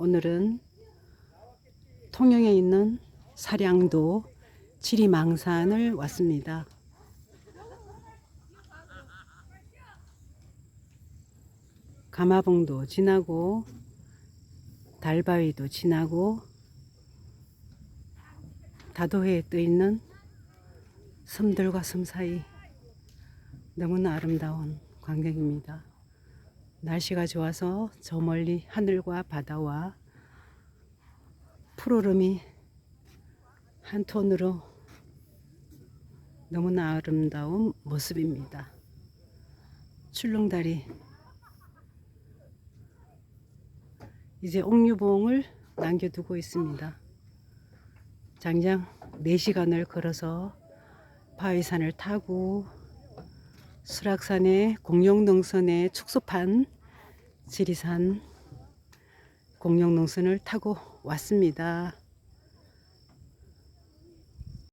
오늘은 통영에 있는 사량도 지리망산을 왔습니다. 가마봉도 지나고 달바위도 지나고 다도해에 떠 있는 섬들과 섬 사이 너무나 아름다운 광경입니다. 날씨가 좋아서 저 멀리 하늘과 바다와 푸르름이 한 톤으로 너무나 아름다운 모습입니다. 출렁다리 이제 옥류봉을 남겨두고 있습니다. 장장 4시간을 걸어서 바위산을 타고 수락산의 공룡농선의 축소판 지리산 공룡농선을 타고 왔습니다.